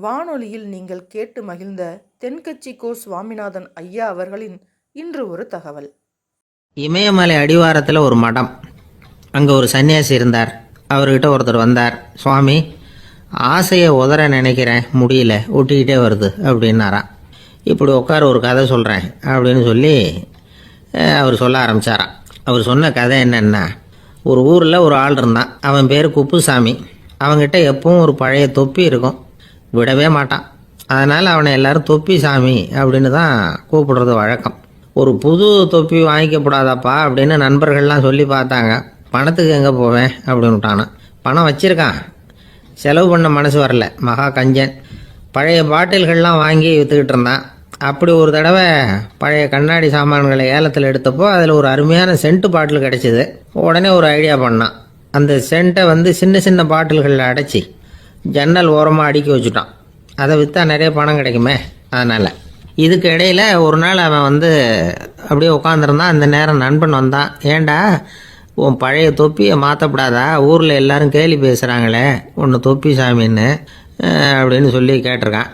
வானொலியில் நீங்கள் கேட்டு மகிழ்ந்த தென்கட்சி கோ சுவாமிநாதன் ஐயா அவர்களின் இன்று ஒரு தகவல். இமயமலை அடிவாரத்தில் ஒரு மடம். அங்கே ஒரு சன்னியாசி இருந்தார். அவர்கிட்ட ஒருத்தர் வந்தார். சுவாமி ஆசையை உதற நினைக்கிறேன். முடியல. ஒட்டிக்கிட்டே வருது. அப்படின்னாராம் இப்படி உட்கார ஒரு கதை சொல்கிறேன் அப்படின்னு சொல்லி அவர் சொல்ல ஆரம்பிச்சாராம் அவர் சொன்ன கதை என்னென்னா ஒரு ஊரில் ஒரு ஆள் இருந்தான். அவன் பேர் குப்புசாமி. அவன்கிட்ட எப்பவும் ஒரு பழைய தொப்பி இருக்கும். விடவே மாட்டான். அதனால் அவனை எல்லாரும் தொப்பி சாமி அப்படின்னு தான் கூப்பிடுறது வழக்கம். ஒரு புது தொப்பி வாங்கிக்கப்படாதாப்பா அப்படின்னு நண்பர்கள்லாம் சொல்லி பார்த்தாங்க. பணத்துக்கு எங்கே போவேன் அப்படின்னு பணம் வச்சிருக்கான். செலவு பண்ண மனசு வரல. மகா கஞ்சன். பழைய பாட்டில்கள்லாம் வாங்கி விற்றுக்கிட்டு இருந்தான். அப்படி ஒரு தடவை பழைய கண்ணாடி சாமான்களை ஏலத்தில் எடுத்தப்போ அதில் ஒரு அருமையான சென்ட்டு பாட்டில் கிடச்சிது. உடனே ஒரு ஐடியா பண்ணான். அந்த சென்ட்டை வந்து சின்ன சின்ன பாட்டில்களில் அடைச்சி ஜன்னல் ஓரமாக அடுக்கி வச்சுட்டான். அதை விற்றா நிறைய பணம் கிடைக்குமே. அதனால். இதுக்கு இடையில் ஒரு நாள் அவன் வந்து அப்படியே உட்காந்துருந்தான் அந்த நேரம் நண்பன் வந்தான். ஏன்டா உன் பழைய தொப்பியை மாற்றப்படாதா ஊரில் எல்லோரும் கேலி பேசுகிறாங்களே ஒன்று தொப்பி சாமின்னு அப்படின்னு சொல்லி கேட்டிருக்கான்.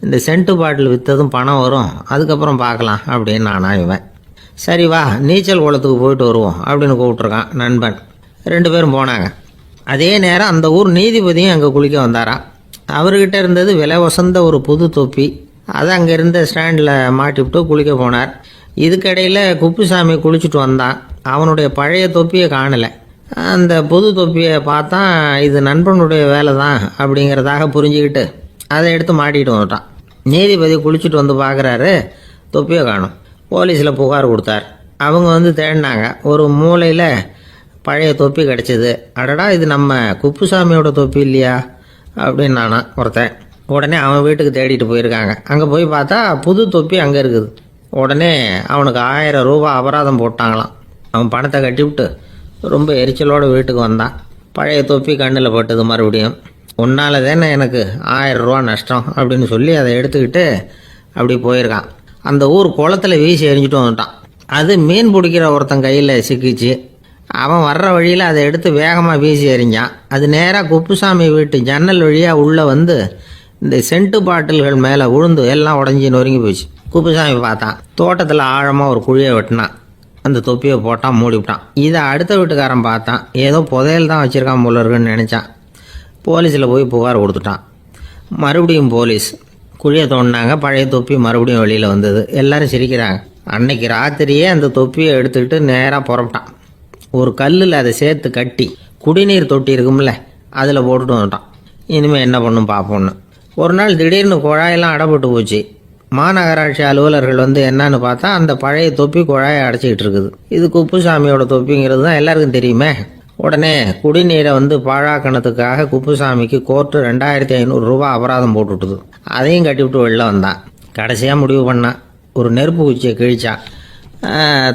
இந்த சென்ட்டு பாட்டில் விற்றதும் பணம் வரும். அதுக்கப்புறம் பார்க்கலாம் அப்படின்னு நானா இவன். சரி வா நீச்சல் குளத்துக்கு போயிட்டு வருவோம் அப்படின்னு கூப்பிட்ருக்கான் நண்பன். ரெண்டு பேரும் போனாங்க. அதே நேரம் அந்த ஊர் நீதிபதியும் அங்கே குளிக்க வந்தாராம் அவர்கிட்ட இருந்தது விலை வசந்த ஒரு புது தொப்பி. அதை அங்கே இருந்த ஸ்டாண்டில் மாட்டிவிட்டு குளிக்க போனார். இதுக்கடையில் குப்புசாமி குளிச்சுட்டு வந்தான். அவனுடைய பழைய தொப்பியை காணலை. அந்த புது தொப்பியை பார்த்தா இது நண்பனுடைய வேலை தான் அப்படிங்கிறதாக புரிஞ்சுக்கிட்டு அதை எடுத்து மாட்டிகிட்டு வந்துட்டான். நீதிபதி குளிச்சுட்டு வந்து பார்க்குறாரு தொப்பியை காணும். போலீஸில் புகார் கொடுத்தார். அவங்க வந்து தேடினாங்க. ஒரு மூலையில் பழைய தொப்பி கிடச்சிது. அடடா இது நம்ம குப்புசாமியோட தொப்பி இல்லையா? அப்படின்னு நானா ஒருத்தன். உடனே அவன் வீட்டுக்கு தேடிட்டு போயிருக்காங்க. அங்கே போய் பார்த்தா புது தொப்பி அங்கே இருக்குது. உடனே அவனுக்கு ஆயிரம் ரூபா அபராதம் போட்டாங்களாம். அவன் பணத்தை கட்டிவிட்டு ரொம்ப எரிச்சலோடு வீட்டுக்கு வந்தான். பழைய தொப்பி கண்ணில் பட்டது மறுபடியும். உன்னால் தானே எனக்கு ஆயிரம் ரூபா நஷ்டம் அப்படின்னு சொல்லி அதை எடுத்துக்கிட்டு அப்படி போயிருக்கான். அந்த ஊர் குளத்துல வீசி எரிஞ்சிட்டு வந்துட்டான். அது மீன் பிடிக்கிற ஒருத்தன் கையில் சிக்கிச்சு. அவன் வர்ற வழியில் அதை எடுத்து வேகமாக வீசி எறிஞ்சான். அது நேராக குப்புசாமி வீட்டு ஜன்னல் வழியாக உள்ளே வந்து இந்த சென்ட்டு பாட்டில்கள் மேலே விழுந்து எல்லாம் உடஞ்சி நொறுங்கி போச்சு. குப்புசாமி பார்த்தான். தோட்டத்தில் ஆழமாக ஒரு குழியை வெட்டினான். அந்த தொப்பியை போட்டான் மூடிவிட்டான் இதை அடுத்த வீட்டுக்காரன் பார்த்தான். ஏதோ புதையல் தான் வச்சுருக்கான் போல இருக்குன்னு நினச்சான். போலீஸில் போய் புகார் கொடுத்துட்டான். மறுபடியும் போலீஸ். குழியை தோண்டினாங்க. பழைய தொப்பி மறுபடியும் வெளியில் வந்தது. எல்லோரும் சிரிக்கிறாங்க. அன்னைக்கு ராத்திரியே அந்த தொப்பியை எடுத்துக்கிட்டு நேராக புறப்பட்டான். ஒரு கல்லில் அதை சேர்த்து கட்டி குடிநீர் தொட்டி இருக்கும்ல அதில் போட்டுட்டு வந்துட்டான். இனிமேல் என்ன பண்ணும் பார்ப்போம்னு ஒரு நாள் திடீர்னு குழாயெல்லாம் அடைபட்டு போச்சு. மாநகராட்சி அலுவலர்கள் வந்து என்னன்னு பார்த்தா அந்த பழைய தொப்பி குழாயை அடைச்சிக்கிட்டு இருக்குது. இது குப்புசாமியோட தொப்பிங்கிறது தான் எல்லாருக்கும் தெரியுமே. உடனே குடிநீரை வந்து பாழாக்கணத்துக்காக குப்புசாமிக்கு கோர்ட்டு ரெண்டாயிரத்தி ஐநூறு அபராதம் போட்டுவிட்டுது. அதையும் கட்டிவிட்டு வெளில வந்தான். கடைசியாக முடிவு பண்ணான். ஒரு நெருப்பு குச்சியை கிழிச்சான்.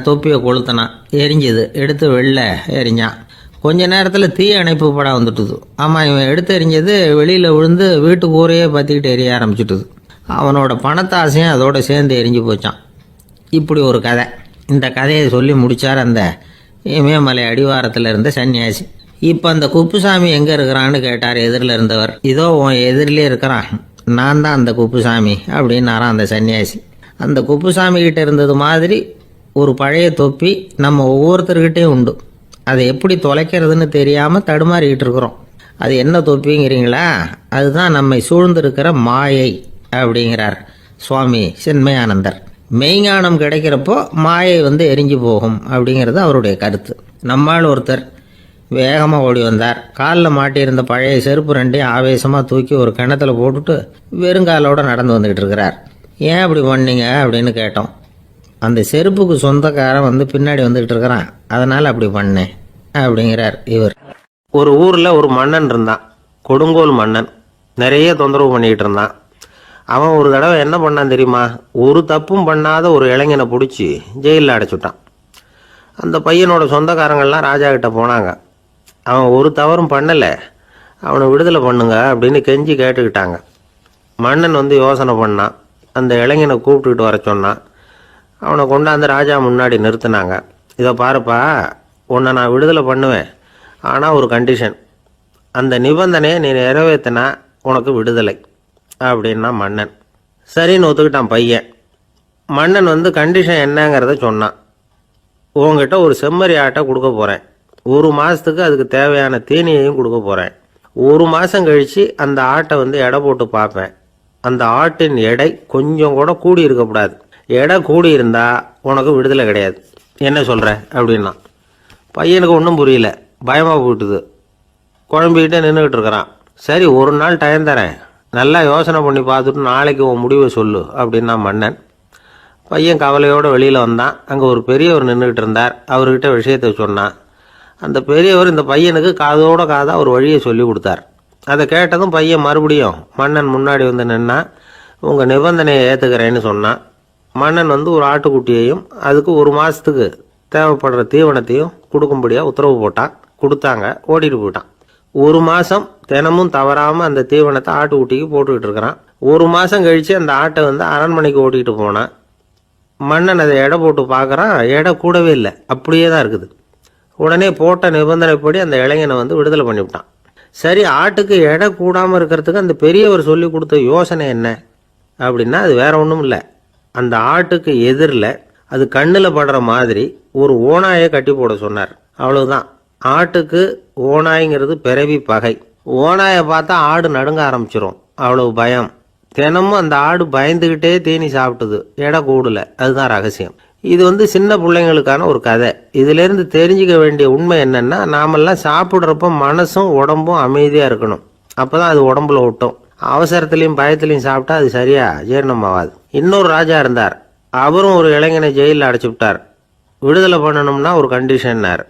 தொப்பியை கொளுத்தினான். எரிஞ்சுது. எடுத்து வெளில எரிஞ்சான். கொஞ்ச நேரத்தில் தீ அணைப்பு படம் வந்துட்டுது. ஆமாம் இவன் எடுத்து எரிஞ்சது வெளியில் விழுந்து வீட்டு கூரையே பற்றிக்கிட்டு எரிய ஆரம்பிச்சுட்டுது. அவனோட பணத்தாசையும் அதோடு சேர்ந்து எரிஞ்சு போச்சான். இப்படி ஒரு கதை. இந்த கதையை சொல்லி முடித்தார் அந்த இமயமலை அடிவாரத்தில் இருந்த சன்னியாசி. இப்போ அந்த குப்புசாமி எங்கே இருக்கிறான்னு கேட்டார் எதிரில் இருந்தவர். இதோ உன் எதிரிலே இருக்கிறான். நான் தான் அந்த குப்புசாமி அப்படின்னாரான் அந்த சன்னியாசி. அந்த குப்புசாமி கிட்ட இருந்தது மாதிரி ஒரு பழைய தொப்பி நம்ம ஒவ்வொருத்தர்கிட்டையும் உண்டு. அதை எப்படி தொலைக்கிறதுன்னு தெரியாமல் தடுமாறிக்கிட்டு இருக்கிறோம். அது என்ன தொப்பிங்கிறீங்களா? அதுதான் நம்மை சூழ்ந்திருக்கிற மாயை அப்படிங்கிறார் சுவாமி சின்மயானந்தர். மெய்ஞானம் கிடைக்கிறப்போ மாயை வந்து எரிஞ்சு போகும் அப்படிங்கிறது அவருடைய கருத்து. நம்மால் ஒருத்தர் வேகமாக ஓடி வந்தார். காலில் மாட்டியிருந்த பழைய செருப்பு ரெண்டையும் ஆவேசமாக தூக்கி ஒரு கிணத்துல போட்டுட்டு வெறுங்காலோடு நடந்து வந்துக்கிட்டு இருக்கிறார். ஏன் அப்படி பண்ணீங்க அப்படின்னு கேட்டோம். அந்த செருப்புக்கு சொந்தக்காரன் வந்து பின்னாடி வந்துக்கிட்டு இருக்கிறான். அதனால் அப்படி பண்ணேன் அப்படிங்கிறார் இவர். ஒரு ஊரில் ஒரு மன்னன் இருந்தான். கொடுங்கோல் மன்னன். நிறைய தொந்தரவு பண்ணிக்கிட்டு இருந்தான். அவன் ஒரு தடவை என்ன பண்ணான் தெரியுமா? ஒரு தப்பும் பண்ணாத ஒரு இளைஞனை பிடிச்சி ஜெயிலில் அடைச்சுட்டான். அந்த பையனோட சொந்தக்காரங்கள்லாம் ராஜா கிட்ட போனாங்க. அவன் ஒரு தவறும் பண்ணலை. அவனை விடுதலை பண்ணுங்க அப்படின்னு கெஞ்சி கேட்டுக்கிட்டாங்க. மன்னன் வந்து யோசனை பண்ணான். அந்த இளைஞனை கூப்பிட்டுக்கிட்டு வர சொன்னான். அவனை கொண்டாந்து ராஜா முன்னாடி நிறுத்தினாங்க. இதை பாருப்பா உன்னை நான் விடுதலை பண்ணுவேன். ஆனால் ஒரு கண்டிஷன் அந்த நிபந்தனையை நீ நிறைவேற்றினா உனக்கு விடுதலை. அப்படின்னா மன்னன். சரின்னு ஒத்துக்கிட்டான் பையன். மன்னன் வந்து கண்டிஷன் என்னங்கிறத சொன்னான். உங்ககிட்ட ஒரு செம்மறி ஆட்டை கொடுக்க போகிறேன் ஒரு மாதத்துக்கு அதுக்கு தேவையான தீனியையும் கொடுக்க போகிறேன் ஒரு மாதம் கழித்து அந்த ஆட்டை வந்து எடை போட்டு பார்ப்பேன். அந்த ஆட்டின் எடை கொஞ்சம் கூட கூடி இருக்கக்கூடாது. இடம் கூடி இருந்தால் உனக்கு விடுதலை கிடையாது. என்ன சொல்கிற அப்படின்னா பையனுக்கு ஒன்றும் புரியல. பயமாக போயிட்டுது. குழம்பிக்கிட்டே நின்றுக்கிட்டு இருக்கிறான். சரி ஒரு நாள் டைம் தரேன். நல்லா யோசனை பண்ணி பார்த்துட்டு நாளைக்கு உன் முடிவை சொல்லு அப்படின்னா மன்னன். பையன் கவலையோடு வெளியில் வந்தான். அங்கே ஒரு பெரியவர் நின்றுக்கிட்டு இருந்தார். அவர்கிட்ட விஷயத்தை சொன்னான். அந்த பெரியவர் இந்த பையனுக்கு காதோட காதாக ஒரு வழியை சொல்லி கொடுத்தார். அதை கேட்டதும் பையன் மறுபடியும் மன்னன் முன்னாடி வந்து நின்னா உங்கள் நிபந்தனையை ஏற்றுக்கிறேன்னு சொன்னான். மன்னன் வந்து ஒரு ஆட்டுக்குட்டியையும் அதுக்கு ஒரு மாதத்துக்கு தேவைப்படுற தீவனத்தையும் கொடுக்கும்படியாக உத்தரவு போட்டான். கொடுத்தாங்க. ஓடிட்டு போயிட்டான். ஒரு மாதம் தினமும் தவறாமல் அந்த தீவனத்தை ஆட்டுக்குட்டிக்கு போட்டுக்கிட்டு இருக்கிறான். ஒரு மாதம் கழித்து அந்த ஆட்டை வந்து அரண்மனைக்கு ஓட்டிகிட்டு போனான். மன்னன் அதை எடை போட்டு பார்க்குறான். எடை கூடவே இல்லை. அப்படியே தான் இருக்குது. உடனே போட்ட நிபந்தனைப்படி அந்த இளைஞனை வந்து விடுதலை பண்ணிவிட்டான் சரி ஆட்டுக்கு எடை கூடாமல் இருக்கிறதுக்கு அந்த பெரியவர் சொல்லி கொடுத்த யோசனை என்ன? அப்படின்னா அது வேற ஒன்றும் இல்லை. அந்த ஆட்டுக்கு எதிரில் அது கண்ணில் படுற மாதிரி ஒரு ஓனாயை கட்டி போட சொன்னார். அவ்வளவுதான். ஆட்டுக்கு ஓனாய்ங்கிறது பிறவி பகை. ஓனாயை பார்த்தா ஆடு நடுங்க ஆரம்பிச்சிரும். அவ்வளவு பயம். தினமும் அந்த ஆடு பயந்துக்கிட்டே தேனி சாப்பிட்டுது. எடை கூடல. அதுதான் ரகசியம். இது வந்து சின்ன பிள்ளைங்களுக்கான ஒரு கதை. இதிலேருந்து தெரிஞ்சுக்க வேண்டிய உண்மை என்னென்னா நாமெல்லாம் சாப்பிட்றப்ப மனசும் உடம்பும் அமைதியாக இருக்கணும். அப்போ தான் அது உடம்புல ஒட்டும். அவசரத்துலையும் பயத்துலையும் சாப்பிட்டா அது சரியா? ஜீரணமாகாது இன்னொரு ராஜா இருந்தார். அவரும் ஒரு இளைஞனை ஜெயிலில் அடைச்சி விட்டார். விடுதலை பண்ணணும்னா ஒரு கண்டிஷன்னார்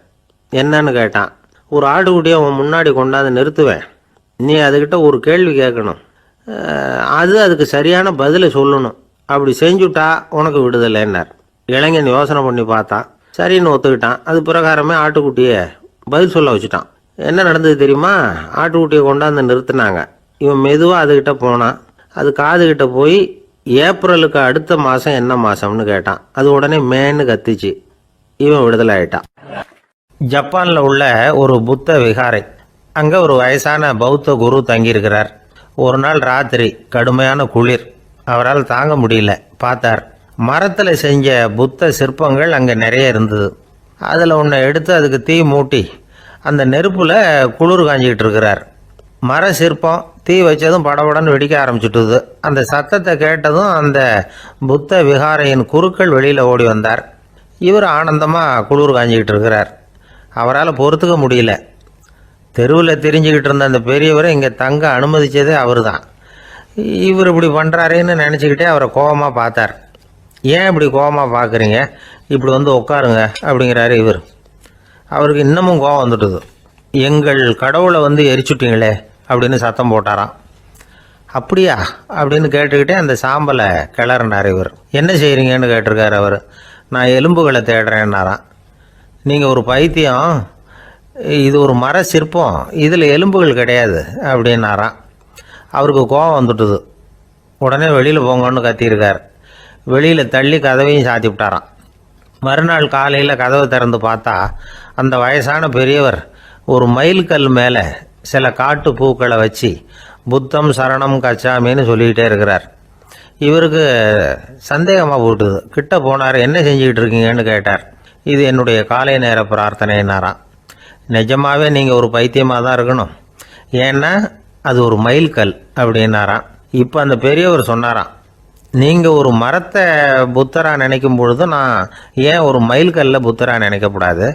என்னன்னு கேட்டான். ஒரு ஆட்டுக்குட்டியை அவன் முன்னாடி கொண்டாந்து நிறுத்துவேன். நீ அதுக்கிட்ட ஒரு கேள்வி கேட்கணும். அது அதுக்கு சரியான பதிலை சொல்லணும். அப்படி செஞ்சுட்டா உனக்கு விடுதலைன்னார். இளைஞன் யோசனை பண்ணி பார்த்தான். சரின்னு ஒத்துக்கிட்டான். அது பிரகாரமே ஆட்டுக்குட்டியை பதில் சொல்ல வச்சுட்டான். என்ன நடந்தது தெரியுமா? ஆட்டுக்குட்டியை கொண்டாந்து நிறுத்தினாங்க. இவன் மெதுவாக அதுக்கிட்ட போனான். அது காதுகிட்ட போய் ஏப்ரலுக்கு அடுத்த மாதம் என்ன மாதம்னு கேட்டான். அது உடனே மேன்னு கத்திச்சு. இவன் விடுதலை ஆயிட்டான் ஜப்பானில் உள்ள ஒரு புத்த விகாரை. அங்கே ஒரு வயசான பௌத்த குரு தங்கியிருக்கிறார். ஒரு நாள் ராத்திரி கடுமையான குளிர். அவரால் தாங்க முடியல. பார்த்தார். மரத்தில் செஞ்ச புத்த சிற்பங்கள் அங்கே நிறைய இருந்தது. அதில் ஒன்றை எடுத்து அதுக்கு தீ மூட்டி அந்த நெருப்பில் குளிர் காஞ்சிக்கிட்டு இருக்கிறார். மர சிற்பம் தீ வச்சதும் படபடன்னு வெடிக்க ஆரம்பிச்சுட்டுது. அந்த சத்தத்தை கேட்டதும் அந்த புத்த விகாரையின் குருக்கள் வெளியில் ஓடி வந்தார். இவர் ஆனந்தமாக குளிர் காஞ்சிக்கிட்டு இருக்கிறார். அவரால் பொறுத்துக்க முடியல. தெருவில் தெரிஞ்சுக்கிட்டு இருந்த அந்த பெரியவரை இங்கே தங்க அனுமதிச்சதே அவர் தான் இவர் இப்படி பண்ணுறாரேன்னு நினச்சிக்கிட்டே அவரை கோபமாக பார்த்தார். ஏன் இப்படி கோபமாக பார்க்குறீங்க? இப்படி வந்து உட்காருங்க அப்படிங்கிறாரு இவர். அவருக்கு இன்னமும் கோபம் வந்துட்டுது. எங்கள் கடவுளை வந்து எரிச்சுட்டிங்களே அப்படின்னு சத்தம் போட்டாராம். அப்படியா? அப்படின்னு கேட்டுக்கிட்டே அந்த சாம்பலை கிளறினார் இவர். என்ன செய்கிறீங்கன்னு கேட்டிருக்காரு அவர். நான் எலும்புகளை தேடுறேன்னாராம். நீங்கள் ஒரு பைத்தியம் இது ஒரு மர சிற்பம் இதில் எலும்புகள் கிடையாது அப்படின்னாராம். அவருக்கு கோபம் வந்துட்டுது. உடனே வெளியில் போங்கன்னு கத்தியிருக்கார். வெளியில் தள்ளி கதவையும் சாத்தி விட்டாராம் மறுநாள் காலையில் கதவை திறந்து பார்த்தா அந்த வயசான பெரியவர் ஒரு மைல்கல் மேலே சில காட்டு பூக்களை வச்சு புத்தம் சரணம் கச்சாமின்னு சொல்லிக்கிட்டே இருக்கிறார். இவருக்கு சந்தேகமாக போட்டுது கிட்ட போனார் என்ன செஞ்சுக்கிட்டு இருக்கீங்கன்னு கேட்டார். இது என்னுடைய காலை நேர பிரார்த்தனைனாராம் நிஜமாகவே நீங்கள் ஒரு பைத்தியமாக தான் இருக்கணும். ஏன்னா அது ஒரு மைல்கல் அப்படின்னாராம். இப்போ அந்த பெரியவர் சொன்னாராம். நீங்கள் ஒரு மரத்தை புத்தராக நினைக்கும் பொழுது நான் ஏன் ஒரு மைல்கல்ல புத்தராக நினைக்கக்கூடாது?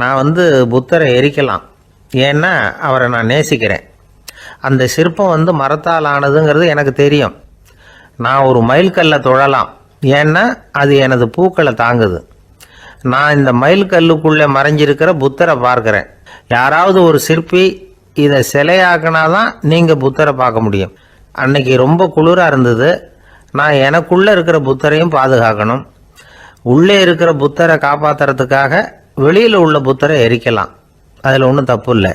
நான் வந்து புத்தரை எரிக்கலாம். ஏன்னா அவரை நான் நேசிக்கிறேன். அந்த சிற்பம் வந்து மரத்தால் ஆனதுங்கிறது எனக்கு தெரியும். நான் ஒரு மயில்கல்லை தொழலாம். ஏன்னா அது எனது பூக்களை தாங்குது. நான் இந்த மயில்கல்லுக்குள்ளே மறைஞ்சிருக்கிற புத்தரை பார்க்குறேன். யாராவது ஒரு சிற்பி இதை சிலையாக்கினாதான் நீங்கள் புத்தரை பார்க்க முடியும். அன்னைக்கு ரொம்ப குளிராக இருந்தது. நான் எனக்குள்ளே இருக்கிற புத்தரையும் பாதுகாக்கணும். உள்ளே இருக்கிற புத்தரை காப்பாத்துறதுக்காக வெளியில் உள்ள புத்தரை எரிக்கலாம். அதில் ஒன்றும் தப்பு இல்லை.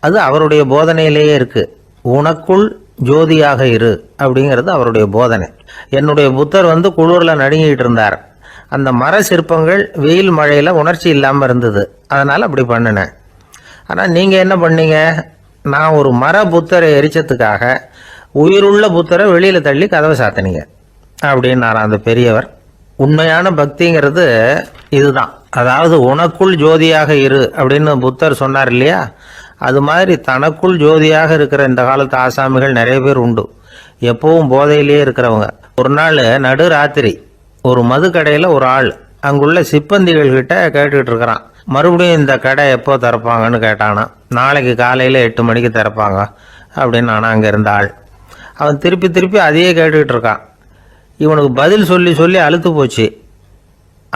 அது அவருடைய போதனையிலேயே இருக்குது உனக்குள் ஜோதியாக இரு அப்படிங்கிறது அவருடைய போதனை. என்னுடைய புத்தர் வந்து குளூரில் நடுங்கிட்டு இருந்தார். அந்த மர சிற்பங்கள் வெயில் மழையில் உணர்ச்சி இல்லாமல் இருந்தது. அதனால் அப்படி பண்ணினேன். ஆனால் நீங்கள் என்ன பண்ணீங்க? நான் ஒரு மர புத்தரை எரிச்சதுக்காக உயிருள்ள புத்தரை வெளியில் தள்ளி கதவை சாத்தினீங்க. அப்படின்னாராம் அந்த பெரியவர் உண்மையான பக்திங்கிறது இதுதான். அதாவது உனக்குள் ஜோதியாக இரு அப்படின்னு புத்தர் சொன்னார் இல்லையா? அது மாதிரி தனக்குள் ஜோதியாக இருக்கிற இந்த காலத்து ஆசாமிகள் நிறைய பேர் உண்டு. எப்பவும் போதையிலேயே இருக்கிறவங்க. ஒரு நாள் நடு ராத்திரி ஒரு மது கடையில் ஒரு ஆள் அங்குள்ள சிப்பந்திகள் கிட்ட கேட்டுக்கிட்டு இருக்கிறான். மறுபடியும் இந்த கடை எப்போ திறப்பாங்கன்னு கேட்டானா நாளைக்கு காலையில் எட்டு மணிக்கு திறப்பாங்க அப்படின்னு ஆனால் அங்கே இருந்த ஆள். அவன் திருப்பி திருப்பி அதையே கேட்டுக்கிட்டு இருக்கான். இவனுக்கு பதில் சொல்லி சொல்லி அழுத்து போச்சு.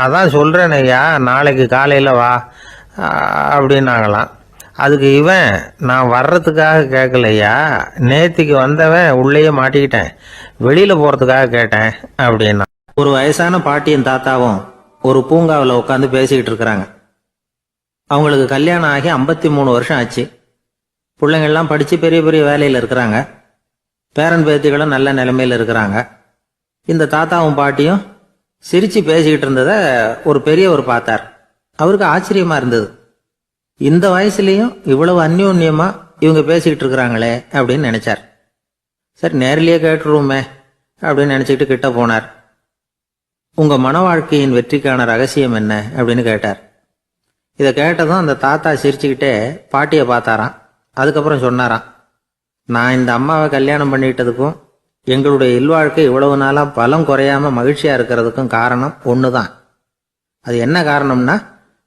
அதான் சொல்கிறேன் ஐயா நாளைக்கு காலையில் வா அப்படின்னாங்களாம். அதுக்கு இவன் நான் வர்றதுக்காக கேட்கலையா நேத்திக்கு வந்தவன் உள்ளேயே மாட்டிக்கிட்டேன். வெளியில் போகிறதுக்காக கேட்டேன் அப்படின்னா. ஒரு வயசான பாட்டியும் தாத்தாவும் ஒரு பூங்காவில் உட்காந்து பேசிக்கிட்டு இருக்கிறாங்க. அவங்களுக்கு கல்யாணம் ஆகி ஐம்பத்தி மூணு வருஷம் ஆச்சு. பிள்ளைங்கள்லாம் படித்து பெரிய பெரிய வேலையில் இருக்கிறாங்க. பேரன் பேத்திகளும் நல்ல நிலைமையில் இருக்கிறாங்க. இந்த தாத்தாவும் பாட்டியும் சிரிச்சு பேசிக்கிட்டு இருந்ததை ஒரு பெரியவர் பார்த்தார். அவருக்கு ஆச்சரியமா இருந்தது. இந்த வயசுலேயும் இவ்வளவு அந்யோன்யமா இவங்க பேசிக்கிட்டு இருக்கிறாங்களே அப்படின்னு நினைச்சார். சார் நேரிலேயே கேட்டுருவோமே அப்படின்னு நினைச்சுக்கிட்டு கிட்ட போனார். உங்க மன வாழ்க்கையின் வெற்றிக்கான ரகசியம் என்ன அப்படின்னு கேட்டார். இதை கேட்டதும் அந்த தாத்தா சிரிச்சுக்கிட்டே பாட்டியை பார்த்தாராம். அதுக்கப்புறம் சொன்னாராம் நான் இந்த அம்மாவை கல்யாணம் பண்ணிக்கிட்டதுக்கும் எங்களுடைய இல்வாழ்க்கை இவ்வளவு நாளாக பலம் குறையாம மகிழ்ச்சியாக இருக்கிறதுக்கும் காரணம் ஒன்று தான் அது என்ன காரணம்னா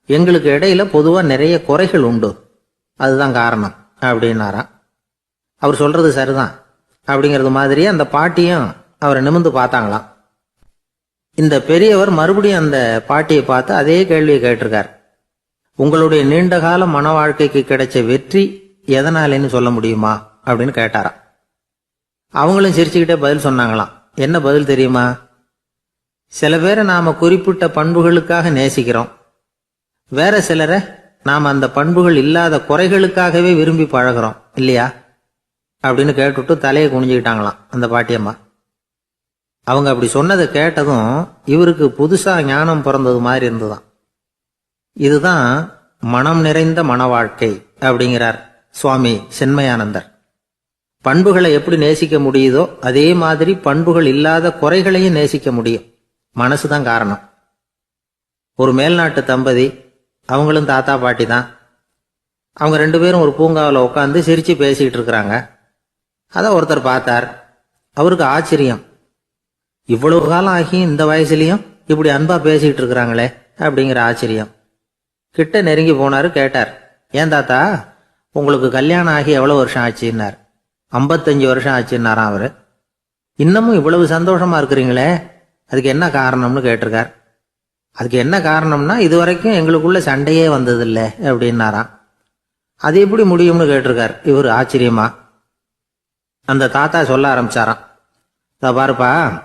எங்களுக்கு இடையில பொதுவாக நிறைய குறைகள் உண்டு. அதுதான் காரணம் அப்படின்னாராம். அவர் சொல்றது சரிதான். அப்படிங்கிறது மாதிரியே அந்த பாட்டியும் அவரை நிமிந்து பார்த்தாங்களாம். இந்த பெரியவர் மறுபடியும் அந்த பாட்டியை பார்த்து அதே கேள்வியை கேட்டிருக்கார். உங்களுடைய நீண்டகால மன வாழ்க்கைக்கு கிடைச்ச வெற்றி எதனாலேன்னு சொல்ல முடியுமா? அப்படின்னு கேட்டாராம். அவங்களும் சிரிச்சுக்கிட்டே பதில் சொன்னாங்களாம். என்ன பதில் தெரியுமா? சில பேரை நாம் குறிப்பிட்ட பண்புகளுக்காக நேசிக்கிறோம். வேற சிலரை நாம் அந்த பண்புகள் இல்லாத குறைகளுக்காகவே விரும்பி பழகுறோம். இல்லையா? அப்படின்னு கேட்டுட்டு தலையை குனிஞ்சுக்கிட்டாங்களாம் அந்த பாட்டியம்மா. அவங்க அப்படி சொன்னதை கேட்டதும் இவருக்கு புதுசாக ஞானம் பிறந்தது மாதிரி இருந்துதான் இதுதான் மனம் நிறைந்த மன வாழ்க்கை அப்படிங்கிறார் சுவாமி சென்மயானந்தர். பண்புகளை எப்படி நேசிக்க முடியுதோ அதே மாதிரி பண்புகள் இல்லாத குறைகளையும் நேசிக்க முடியும். மனசு தான் காரணம். ஒரு மேல்நாட்டு தம்பதி அவங்களும் தாத்தா பாட்டி தான். அவங்க ரெண்டு பேரும் ஒரு பூங்காவில் உட்காந்து சிரித்து பேசிக்கிட்டு இருக்கிறாங்க. அதை ஒருத்தர் பார்த்தார். அவருக்கு ஆச்சரியம். இவ்வளவு காலம் ஆகி இந்த வயசுலேயும் இப்படி அன்பா பேசிக்கிட்டு இருக்கிறாங்களே அப்படிங்கிற ஆச்சரியம். கிட்ட நெருங்கி போனார் கேட்டார். ஏன் தாத்தா உங்களுக்கு கல்யாணம் ஆகி எவ்வளோ வருஷம் ஆச்சுன்னார். ஐம்பத்தஞ்சு வருஷம் ஆச்சுன்னாராம் அவர். இன்னமும் இவ்வளவு சந்தோஷமா இருக்கிறீங்களே அதுக்கு என்ன காரணம்னு கேட்டிருக்கார். அதுக்கு என்ன காரணம்னா இது வரைக்கும் எங்களுக்குள்ள சண்டையே வந்ததில்லை அப்படின்னாராம். அது எப்படி முடியும்னு கேட்டிருக்கார் இவர் ஆச்சரியமா. அந்த தாத்தா சொல்ல ஆரம்பிச்சாராம். "இதோ பாருப்பா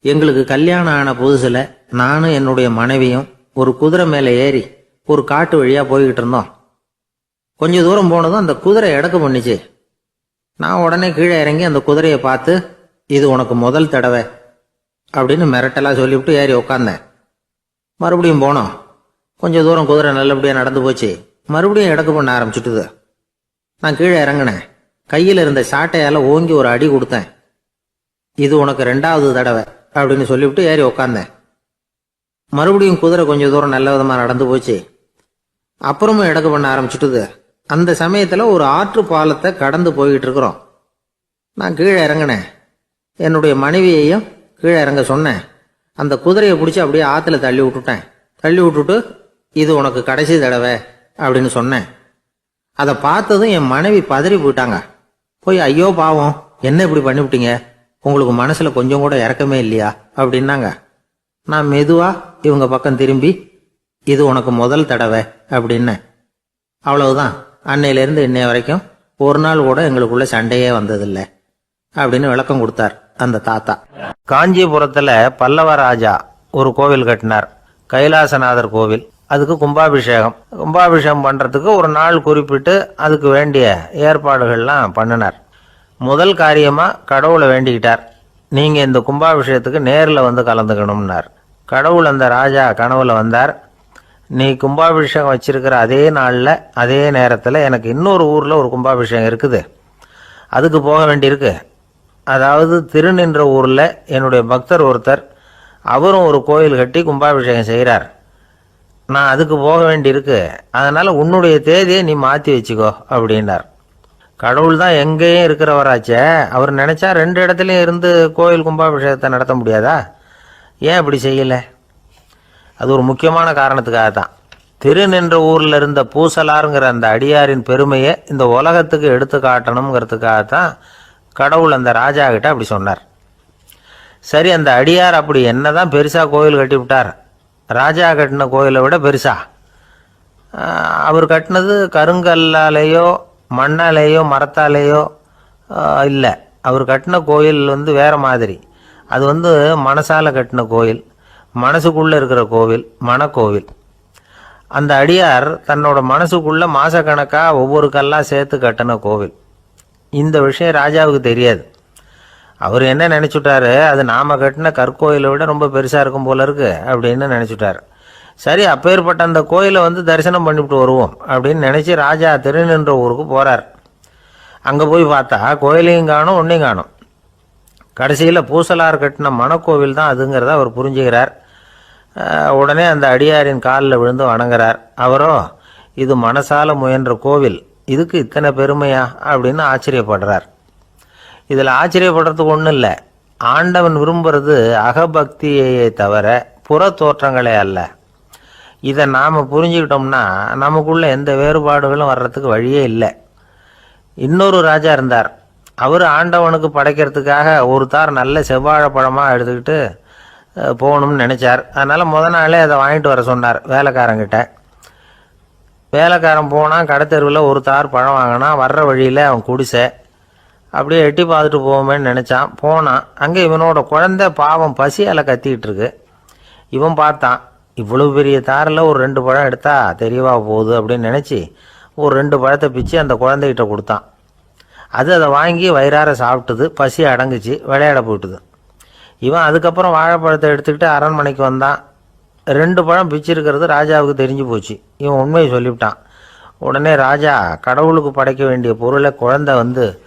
எங்களுக்கு கல்யாணம் ஆன புதுசுல நானும் என்னுடைய மனைவியும் ஒரு குதிரை மேலே ஏறி ஒரு காட்டு வழியா போய்கிட்டு இருந்தோம். கொஞ்ச தூரம் போனதும் அந்த குதிரை இடக்கு பண்ணிச்சு. நான் உடனே கீழே இறங்கி அந்த குதிரையை பார்த்து இது உனக்கு முதல் தடவை அப்படின்னு மிரட்டெல்லாம் சொல்லிவிட்டு ஏறி உக்காந்தேன். மறுபடியும் போனோம். கொஞ்சம் தூரம் குதிரை நல்லபடியாக நடந்து போச்சு. மறுபடியும் இடக்கு பண்ண ஆரம்பிச்சுட்டுது. நான் கீழே இறங்கினேன். கையில் இருந்த சாட்டையால் ஓங்கி ஒரு அடி கொடுத்தேன். இது உனக்கு ரெண்டாவது தடவை அப்படின்னு சொல்லிவிட்டு ஏறி உக்காந்தேன். மறுபடியும் குதிரை கொஞ்சம் தூரம் நல்ல விதமாக நடந்து போச்சு. அப்புறமும் இடக்கு பண்ண ஆரம்பிச்சுட்டுது. அந்த சமயத்தில் ஒரு ஆற்று பாலத்தை கடந்து போய்கிட்டு இருக்கிறோம் நான் கீழே இறங்கினேன். என்னுடைய மனைவியையும் கீழே இறங்க சொன்னேன். அந்த குதிரையை பிடிச்சி அப்படியே ஆற்றுல தள்ளி விட்டுட்டேன். தள்ளி விட்டுட்டு இது உனக்கு கடைசி தடவை அப்படின்னு சொன்னேன். அதை பார்த்ததும் என் மனைவி பதறி போயிட்டாங்க. போய் ஐயோ பாவம். என்ன இப்படி பண்ணிவிட்டீங்க? உங்களுக்கு மனசில் கொஞ்சம் கூட இறக்கமே இல்லையா? அப்படின்னாங்க. நான் மெதுவாக இவங்க பக்கம் திரும்பி இது உனக்கு முதல் தடவை அப்படின்னேன். அவ்வளவுதான். அன்னையிலேருந்து இன்னைய வரைக்கும் ஒரு நாள் கூட எங்களுக்குள்ள சண்டையே வந்ததில்லை அப்படின்னு விளக்கம் கொடுத்தார் அந்த தாத்தா. காஞ்சிபுரத்தில் பல்லவ ராஜா ஒரு கோவில் கட்டினார். கைலாசநாதர் கோவில். அதுக்கு கும்பாபிஷேகம். கும்பாபிஷேகம் பண்ணுறதுக்கு ஒரு நாள் குறிப்பிட்டு அதுக்கு வேண்டிய ஏற்பாடுகள்லாம் பண்ணினார். முதல் காரியமாக கடவுளை வேண்டிக்கிட்டார். நீங்கள் இந்த கும்பாபிஷேகத்துக்கு நேரில் வந்து கலந்துக்கணும்னார். கடவுள் அந்த ராஜா கனவுல வந்தார். நீ கும்பாபிஷேகம் வச்சிருக்கிற அதே நாளில் அதே நேரத்தில் எனக்கு இன்னொரு ஊரில் ஒரு கும்பாபிஷேகம் இருக்குது. அதுக்கு போக வேண்டியிருக்கு. அதாவது திருநின்ற ஊரில் என்னுடைய பக்தர் ஒருத்தர் அவரும் ஒரு கோயில் கட்டி கும்பாபிஷேகம் செய்கிறார் நான் அதுக்கு போக வேண்டியிருக்கு. அதனால் உன்னுடைய தேதியை நீ மாற்றி வச்சுக்கோ அப்படின்னார். கடவுள் தான் எங்கேயும் இருக்கிறவராச்சே. அவர் நினச்சா ரெண்டு இடத்துலையும் இருந்து கோயில் கும்பாபிஷேகத்தை நடத்த முடியாதா? ஏன் அப்படி செய்யலை? அது ஒரு முக்கியமான காரணத்துக்காக தான். திருநின்ற ஊரில் இருந்த பூசலாருங்கிற அந்த அடியாரின் பெருமையை இந்த உலகத்துக்கு எடுத்து காட்டணுங்கிறதுக்காக தான் கடவுள் அந்த ராஜா கிட்ட அப்படி சொன்னார். சரி அந்த அடியார் அப்படி என்ன தான் பெருசாக கோயில் கட்டிவிட்டார் ராஜா கட்டின கோயிலை விட பெருசா? அவர் கட்டினது கருங்கல்லாலேயோ மண்ணாலேயோ மரத்தாலேயோ இல்லை. அவர் கட்டின கோயில் வந்து வேறு மாதிரி. அது வந்து மனசால கட்டின கோயில். மனசுக்குள்ளே இருக்கிற கோவில் மனக்கோவில். அந்த அடியார் தன்னோட மனசுக்குள்ளே மாதக்கணக்காக ஒவ்வொரு கல்லாக சேர்த்து கட்டின கோவில். இந்த விஷயம் ராஜாவுக்கு தெரியாது. அவர் என்ன நினச்சிட்டாரு? அது நாம கட்டின கற்கோயிலை விட ரொம்ப பெருசாக இருக்கும் போல இருக்கு அப்படின்னு நினச்சிட்டார். சரி அப்பேற்பட்ட அந்த கோயிலை வந்து தரிசனம் பண்ணிவிட்டு வருவோம் அப்படின்னு நினச்சி ராஜா திருநின்ற ஊருக்கு போகிறார் அங்கே போய் பார்த்தா கோயிலையும் காணும் ஒன்றையும் காணும். கடைசியில் பூசலார் கட்டின மணக்கோவில் தான் அதுங்கிறத அவர் புரிஞ்சுக்கிறார். உடனே அந்த அடியாரின் காலில் விழுந்து வணங்குறார். அவரோ இது மனசால முயன்ற கோவில் இதுக்கு இத்தனை பெருமையா? அப்படின்னு ஆச்சரியப்படுறார். இதில் ஆச்சரியப்படுறதுக்கு ஒன்றும் இல்லை. ஆண்டவன் விரும்புறது அகபக்தியையே தவிர புற தோற்றங்களே அல்ல. இதை நாம் புரிஞ்சுக்கிட்டோம்னா நமக்குள்ள எந்த வேறுபாடுகளும் வர்றதுக்கு வழியே இல்லை. இன்னொரு ராஜா இருந்தார். அவர் ஆண்டவனுக்கு படைக்கிறதுக்காக ஒரு தார் நல்ல செவ்வாழை பழமாக எடுத்துக்கிட்டு போகணும்னு நினச்சார். அதனால் முத நாளே அதை வாங்கிட்டு வர சொன்னார் வேலைக்காரங்கிட்ட. வேலைக்காரன் போனால் கடைத்தெருவில் ஒரு தார் பழம் வாங்கினா வர்ற வழியில் அவன் குடிசை. அப்படியே எட்டி பார்த்துட்டு போவோமேன்னு நினச்சான். போனான் அங்கே இவனோட குழந்த பாவம் பசியால் கத்திக்கிட்டு இருக்கு. இவன் பார்த்தான் இவ்வளவு பெரிய தாரில் ஒரு ரெண்டு பழம் எடுத்தா தெரியவா போகுது? அப்படின்னு நினச்சி ஒரு ரெண்டு பழத்தை பிச்சு அந்த குழந்தைகிட்ட கொடுத்தான். அது அதை வாங்கி வயிறார சாப்பிட்டுது பசி அடங்குச்சு விளையாட போயிட்டுது. இவன் அதுக்கப்புறம் வாழைப்பழத்தை எடுத்துக்கிட்டு அரண்மனைக்கு வந்தான். ரெண்டு பழம் பிச்சிருக்கிறது ராஜாவுக்கு தெரிஞ்சு போச்சு. இவன் உண்மையை சொல்லிவிட்டான். உடனே ராஜா கடவுளுக்கு படைக்க வேண்டிய பொருளை குழந்தை வந்து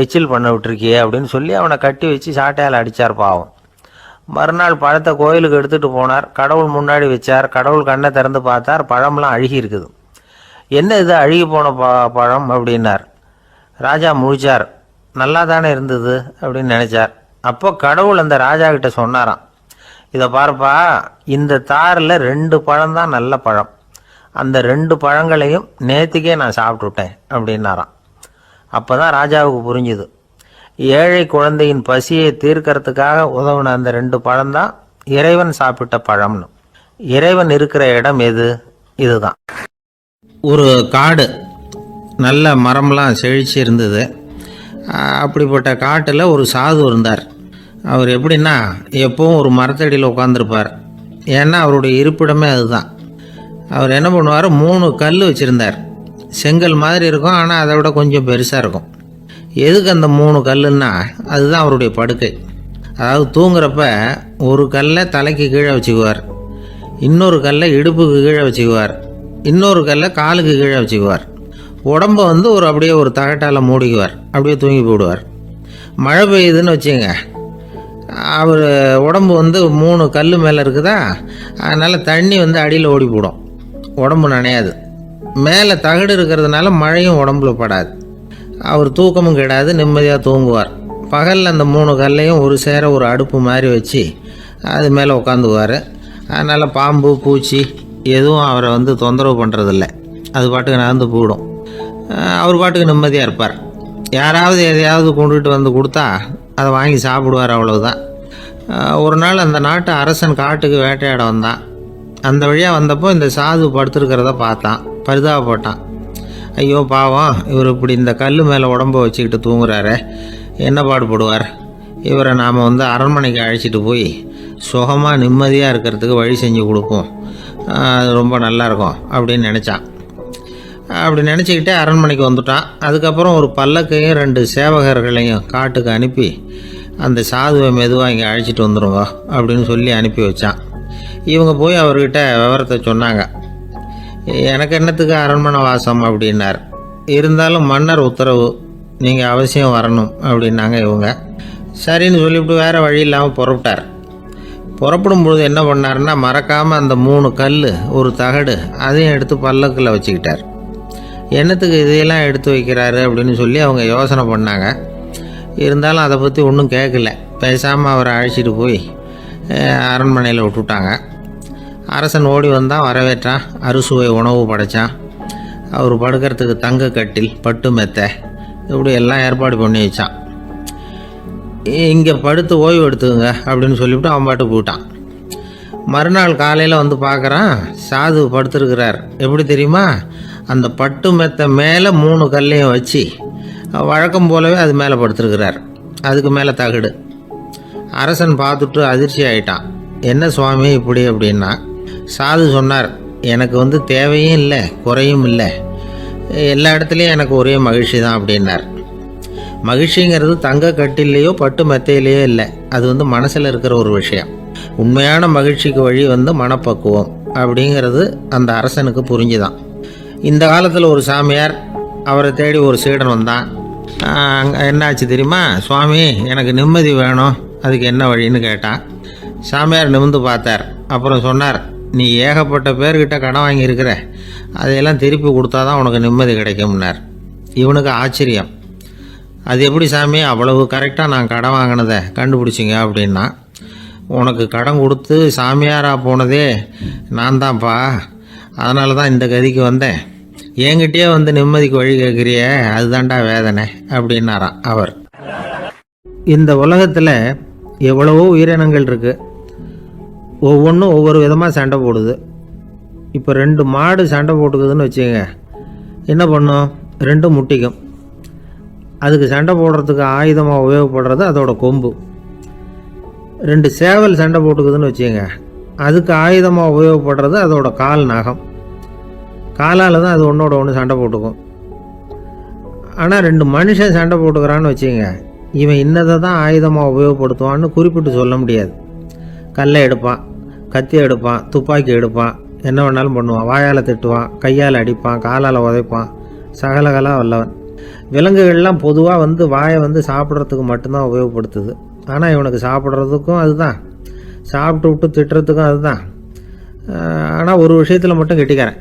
எச்சில் பண்ண விட்டுருக்கியே அப்படின்னு சொல்லி அவனை கட்டி வச்சு சாட்டையால் அடித்தார் பாவம். மறுநாள் பழத்தை கோயிலுக்கு எடுத்துகிட்டு போனார். கடவுள் முன்னாடி வச்சார். கடவுள் கண்ணை திறந்து பார்த்தார். பழம்லாம் அழுகி இருக்குது. என்ன இது? அழுகி போன ப பழம்? அப்படின்னார். ராஜா முழிச்சார். நல்லா தானே இருந்தது அப்படின்னு நினச்சார். அப்போ கடவுள் அந்த ராஜா கிட்ட சொன்னாராம் இதை பாருப்பா இந்த தாரில் ரெண்டு பழம் தான் நல்ல பழம். அந்த ரெண்டு பழங்களையும் நேற்றுக்கே நான் சாப்பிட்டுட்டேன் அப்படின்னாராம். அப்போ தான் ராஜாவுக்கு புரிஞ்சுது ஏழை குழந்தையின் பசியை தீர்க்கறதுக்காக உதவுன அந்த ரெண்டு பழம்தான் இறைவன் சாப்பிட்ட பழம்னு. இறைவன் இருக்கிற இடம் எது? இதுதான். ஒரு காடு நல்ல மரம்லாம் செழிச்சு இருந்தது. அப்படிப்பட்ட காட்டில் ஒரு சாது இருந்தார். அவர் எப்படின்னா எப்போவும் ஒரு மரத்தடியில் உட்காந்துருப்பார் ஏன்னா அவருடைய இருப்பிடமே அதுதான். அவர் என்ன பண்ணுவார்? மூணு கல் வச்சுருந்தார். செங்கல் மாதிரி இருக்கும் ஆனால் அதை விட கொஞ்சம் பெருசாக இருக்கும். எதுக்கு அந்த மூணு கல்லுன்னா அதுதான் அவருடைய படுக்கை. அதாவது தூங்குறப்ப ஒரு கல்லை தலைக்கு கீழே வச்சுக்குவார். இன்னொரு கல்லை இடுப்புக்கு கீழே வச்சுக்குவார். இன்னொரு கல்லை காலுக்கு கீழே வச்சுக்குவார். உடம்ப வந்து ஒரு அப்படியே ஒரு தகட்டால் மூடிக்குவார். அப்படியே தூங்கி போடுவார் மழை பெய்யுதுன்னு வச்சுங்க அவர் உடம்பு வந்து மூணு கல் மேலே இருக்குதா? அதனால் தண்ணி வந்து அடியில் ஓடி போடும். உடம்பு நனையாது. மேலே தகடு இருக்கிறதுனால மழையும் உடம்புல படாது. அவர் தூக்கமும் கிடாது நிம்மதியாக தூங்குவார். பகலில் அந்த மூணு கல்லையும் ஒரு சேர ஒரு அடுப்பு மாதிரி வச்சு அது மேலே உட்காந்துக்குவார் அதனால் பாம்பு பூச்சி எதுவும் அவரை வந்து தொந்தரவு பண்ணுறதில்ல அது பாட்டுக்கு நடந்து போயிடும். அவர் பாட்டுக்கு நிம்மதியாக இருப்பார். யாராவது எதையாவது கொண்டுகிட்டு வந்து கொடுத்தா அதை வாங்கி சாப்பிடுவார் அவ்வளவுதான். ஒரு நாள் அந்த நாட்டு அரசன் காட்டுக்கு வேட்டையாட வந்தான். அந்த வழியாக வந்தப்போ இந்த சாது படுத்துருக்கிறத பார்த்தான். பரிதாபப்பட்டான். ஐயோ பாவம் இவர் இப்படி இந்த கல் மேலே உடம்ப வச்சுக்கிட்டு தூங்குறாரே. என்ன பாடுபடுவார்? இவரை நாம் வந்து அரண்மனைக்கு அழைச்சிட்டு போய் சுகமாக நிம்மதியாக இருக்கிறதுக்கு வழி செஞ்சு கொடுப்போம். அது ரொம்ப நல்லாயிருக்கும் அப்படின்னு நினச்சான். அப்படி நினச்சிக்கிட்டே அரண்மனைக்கு வந்துட்டான் அதுக்கப்புறம் ஒரு பல்லக்கையும் ரெண்டு சேவகர்களையும் காட்டுக்கு அனுப்பி அந்த சாதுவை மெதுவாக இங்கே அழைச்சிட்டு வந்துருங்க அப்படின்னு சொல்லி அனுப்பி வச்சான். இவங்க போய் அவர்கிட்ட விவரத்தை சொன்னாங்க. எனக்கு என்னத்துக்கு அரண்மனை வாசம் அப்படின்னார். இருந்தாலும் மன்னர் உத்தரவு நீங்கள் அவசியம் வரணும் அப்படின்னாங்க இவங்க. சரின்னு சொல்லிவிட்டு வேறு வழி இல்லாமல் புறப்பட்டார். புறப்படும் பொழுது என்ன பண்ணாருன்னா மறக்காமல் அந்த மூணு கல் ஒரு தகடு அதையும் எடுத்து பல்லக்கில் வச்சுக்கிட்டார். என்னத்துக்கு இதையெல்லாம் எடுத்து வைக்கிறாரு அப்படின்னு சொல்லி அவங்க யோசனை பண்ணாங்க. இருந்தாலும் அதை பற்றி ஒன்றும் கேட்கல பேசாமல் அவரை அழைச்சிட்டு போய் அரண்மனையில் விட்டுட்டாங்க. அரசன் ஓடி வந்தால் வரவேற்றான். அறுசுவை உணவு படைச்சான். அவர் படுக்கிறதுக்கு தங்க கட்டில் பட்டு மெத்தை இப்படி எல்லாம் ஏற்பாடு பண்ணி வச்சான். இங்கே படுத்து ஓய்வு எடுத்துக்கங்க அப்படின்னு சொல்லிவிட்டு அவன் பாட்டு போயிட்டான். மறுநாள் காலையில் வந்து பார்க்குறான் சாது படுத்துருக்கிறார். எப்படி தெரியுமா? அந்த பட்டு மெத்தை மேலே மூணு கல்லையும் வச்சு வழக்கம் போலவே அது மேலே படுத்துருக்கிறார். அதுக்கு மேலே தகடு. அரசன் பார்த்துட்டு அதிர்ச்சி ஆயிட்டான். என்ன சுவாமி இப்படி? அப்படின்னா சாது சொன்னார் எனக்கு வந்து தேவையும் இல்லை குறையும் இல்லை. எல்லா இடத்துலையும் எனக்கு ஒரே மகிழ்ச்சி தான் அப்படின்னார். மகிழ்ச்சிங்கிறது தங்க கட்டிலேயோ பட்டு மெத்தையிலேயோ இல்லை. அது வந்து மனசில் இருக்கிற ஒரு விஷயம். உண்மையான மகிழ்ச்சிக்கு வழி வந்து மனப்பக்குவம் அப்படிங்கிறது அந்த அரசனுக்கு புரிஞ்சுதான். இந்த காலத்தில் ஒரு சாமியார் அவரை தேடி ஒரு சீடன் வந்தான். என்னாச்சு தெரியுமா? சுவாமி எனக்கு நிம்மதி வேணும். அதுக்கு என்ன வழின்னு கேட்டான். சாமியார் நிமிந்து பார்த்தார். அப்புறம் சொன்னார் நீ ஏகப்பட்ட பேர்கிட்ட கடன் வாங்கியிருக்கிற. அதையெல்லாம் திருப்பி கொடுத்தா தான் உனக்கு நிம்மதி கிடைக்கும்னார். இவனுக்கு ஆச்சரியம். அது எப்படி சாமி? அவ்வளவு கரெக்டாக நான் கடன் வாங்கினதை கண்டுபிடிச்சிங்க அப்படின்னா. உனக்கு கடன் கொடுத்து சாமியாராக போனதே நான் தான்ப்பா அதனால தான் இந்த கதிக்கு வந்தேன். என்கிட்டயே வந்து நிம்மதிக்கு வழி கேட்குறியே அதுதான்டா வேதனை அப்படின்னாராம் அவர். இந்த உலகத்தில் எவ்வளவோ உயிரினங்கள் இருக்குது ஒவ்வொன்றும் ஒவ்வொரு விதமாக சண்டை போடுது. இப்போ ரெண்டு மாடு சண்டை போட்டுக்குதுன்னு வச்சுங்க என்ன பண்ணும்? ரெண்டும் முட்டிக்கும். அதுக்கு சண்டை போடுறதுக்கு ஆயுதமாக உபயோகப்படுறது அதோட கொம்பு. ரெண்டு சேவல் சண்டை போட்டுக்குதுன்னு வச்சுங்க அதுக்கு ஆயுதமாக உபயோகப்படுறது அதோட கால் நகம். காலால் தான் அது ஒன்றோட ஒன்று சண்டை போட்டுக்கும். ஆனால் ரெண்டு மனுஷன் சண்டை போட்டுக்கிறான்னு வச்சுங்க இவன் இன்னதை தான் ஆயுதமாக உபயோகப்படுத்துவான்னு குறிப்பிட்டு சொல்ல முடியாது. கல்லை எடுப்பான் கத்தி எடுப்பான் துப்பாக்கி எடுப்பான் என்ன வேணாலும் பண்ணுவான். வாயால் திட்டுவான் கையால் அடிப்பான் காலால் உதைப்பான் சகலகலாக வல்லவன். விலங்குகள்லாம் பொதுவாக வந்து வாயை வந்து சாப்பிட்றதுக்கு மட்டும்தான் உபயோகப்படுத்துது. ஆனால் இவனுக்கு சாப்பிட்றதுக்கும் அதுதான். சாப்பிட்டு விட்டு திட்டுறதுக்கும் அதுதான். ஆனால் ஒரு விஷயத்தில் மட்டும் கெட்டிக்கிறேன்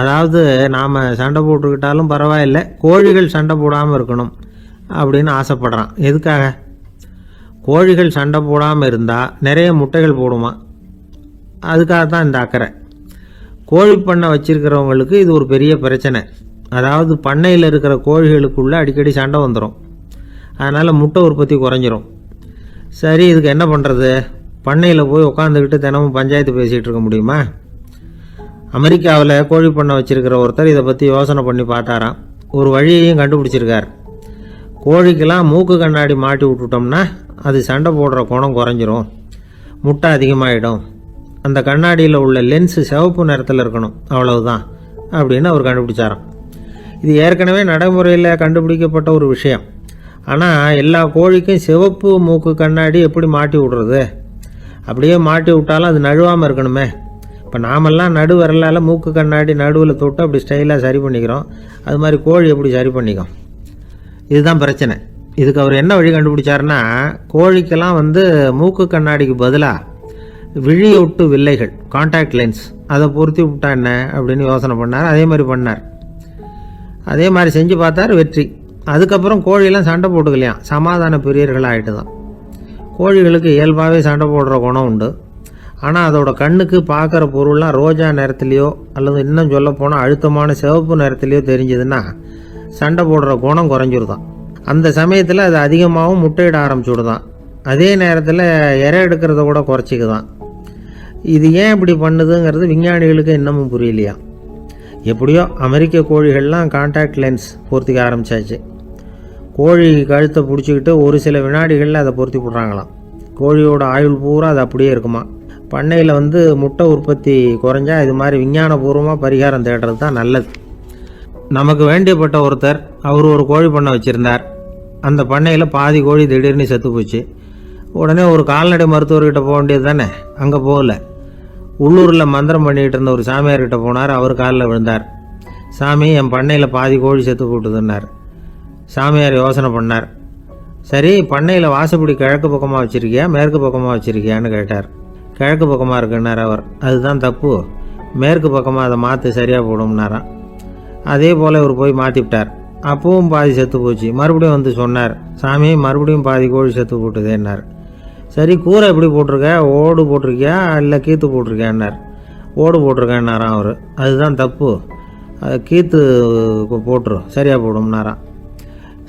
அதாவது நாம் சண்டை போட்டுக்கிட்டாலும் பரவாயில்லை கோழிகள் சண்டை போடாமல் இருக்கணும் அப்படின்னு ஆசைப்படுறான். எதுக்காக? கோழிகள் சண்டை போடாமல் இருந்தால் நிறைய முட்டைகள் போடுமா? அதுக்காக தான் இந்த அக்கறை. கோழி பண்ணை வச்சுருக்கிறவங்களுக்கு இது ஒரு பெரிய பிரச்சனை. அதாவது பண்ணையில் இருக்கிற கோழிகளுக்குள்ளே அடிக்கடி சண்டை வந்துடும் அதனால் முட்டை உற்பத்தி குறைஞ்சிரும். சரி இதுக்கு என்ன பண்ணுறது பண்ணையில் போய் உட்காந்துக்கிட்டு தினமும் பஞ்சாயத்து பேசிகிட்டு இருக்க முடியுமா? அமெரிக்காவில் கோழி பண்ணை வச்சுருக்கிற ஒருத்தர் இதை பற்றி யோசனை பண்ணி பார்த்தாராம். ஒரு வழியையும் கண்டுபிடிச்சிருக்கார். கோழிக்கெல்லாம் மூக்கு கண்ணாடி மாட்டி விட்டுட்டோம்னா அது சண்டை போடுற குணம் குறைஞ்சிரும். முட்டை அதிகமாகிடும் அந்த கண்ணாடியில் உள்ள லென்ஸு சிவப்பு நிறத்தில் இருக்கணும். அவ்வளவுதான் அப்படின்னு அவர் கண்டுபிடிச்சாராம். இது ஏற்கனவே நடைமுறையில் கண்டுபிடிக்கப்பட்ட ஒரு விஷயம். ஆனால் எல்லா கோழிக்கும் சிவப்பு மூக்கு கண்ணாடி எப்படி மாட்டி விடுறது? அப்படியே மாட்டி விட்டாலும் அது நழுவாமல் இருக்கணுமே. இப்போ நாமெல்லாம் நடு விரலால் மூக்கு கண்ணாடி நடுவில் தொட்டு அப்படி ஸ்டைலாக சரி பண்ணிக்கிறோம். அது மாதிரி கோழி எப்படி சரி பண்ணிக்கும்? இதுதான் பிரச்சனை. இதுக்கு அவர் என்ன வழி கண்டுபிடிச்சாருன்னா கோழிக்கெல்லாம் வந்து மூக்கு கண்ணாடிக்கு பதிலாக விழியொட்டு வில்லைகள் காண்டாக்ட் லென்ஸ் அதை பொருத்தி விட்டா என்ன அப்படின்னு யோசனை பண்ணார். அதே மாதிரி பண்ணார். அதே மாதிரி செஞ்சு பார்த்தார் வெற்றி. அதுக்கப்புறம் கோழியெல்லாம் சண்டை போட்டுக்கலையாம். சமாதான பிரியர்கள் ஆகிட்டு தான் கோழிகளுக்கு இயல்பாகவே சண்டை போடுற குணம் உண்டு. ஆனால் அதோட கண்ணுக்கு பார்க்குற பொருள்லாம் ரோஜா நிறத்துலையோ அல்லது இன்னும் சொல்ல போனால் அழுத்தமான சிவப்பு நிறத்துலையோ தெரிஞ்சதுன்னா சண்டை போடுற குணம் குறைஞ்சிருதான். அந்த சமயத்தில் அது அதிகமாகவும் முட்டையிட ஆரம்பிச்சுடுதான். அதே நேரத்தில் இறை எடுக்கிறத கூட குறைச்சிக்குதான். இது ஏன் இப்படி பண்ணுதுங்கிறது விஞ்ஞானிகளுக்கு இன்னமும் புரியலையா? எப்படியோ அமெரிக்க கோழிகள்லாம் காண்டாக்ட் லென்ஸ் பொருத்திக்க ஆரம்பிச்சாச்சு. கோழி கழுத்தை பிடிச்சிக்கிட்டு ஒரு சில வினாடிகளில் அதை பொருத்தி விட்றாங்களாம் கோழியோட ஆயுள் பூரா அது அப்படியே இருக்குமா? பண்ணையில் வந்து முட்டை உற்பத்தி குறைஞ்சா இது மாதிரி விஞ்ஞானபூர்வமாக பரிகாரம் தேடுறது தான் நல்லது. நமக்கு வேண்டியப்பட்ட ஒருத்தர் அவர் ஒரு கோழி பண்ணை வச்சுருந்தார். அந்த பண்ணையில் பாதி கோழி திடீர்னு செத்து போச்சு. உடனே ஒரு கால்நடை மருத்துவர்கிட்ட போக வேண்டியது தானே? அங்கே போகல. உள்ளூரில் மந்திரம் பண்ணிகிட்டு இருந்த ஒரு சாமியார்கிட்ட போனார் அவர் காலில் விழுந்தார். சாமி என் பண்ணையில் பாதி கோழி செத்து போட்டுதுன்னார். சாமியார் யோசனை பண்ணார். சரி பண்ணையில் வாசப்படி கிழக்கு பக்கமாக வச்சுருக்கியா மேற்கு பக்கமாக வச்சுருக்கியான்னு கேட்டார். கிழக்கு பக்கமாக இருக்குன்னார் அவர். அதுதான் தப்பு. மேற்கு பக்கமாக அதை மாற்று சரியாக போடும்னாராம். அதே போல் இவர் போய் மாற்றிவிட்டார் அப்பவும் பாதி செத்து போச்சு. மறுபடியும் வந்து சொன்னார் சாமி மறுபடியும் பாதி கோழி செத்து போட்டுதேன்னார். சரி கூரை எப்படி போட்டிருக்க? ஓடு போட்டிருக்கியா? இல்லை கீத்து போட்டிருக்கியான்னார். ஓடு போட்டிருக்கேன்னாராம் அவர். அதுதான் தப்பு. அது கீத்து போட்டுரும். சரியாக போடும்னாராம்.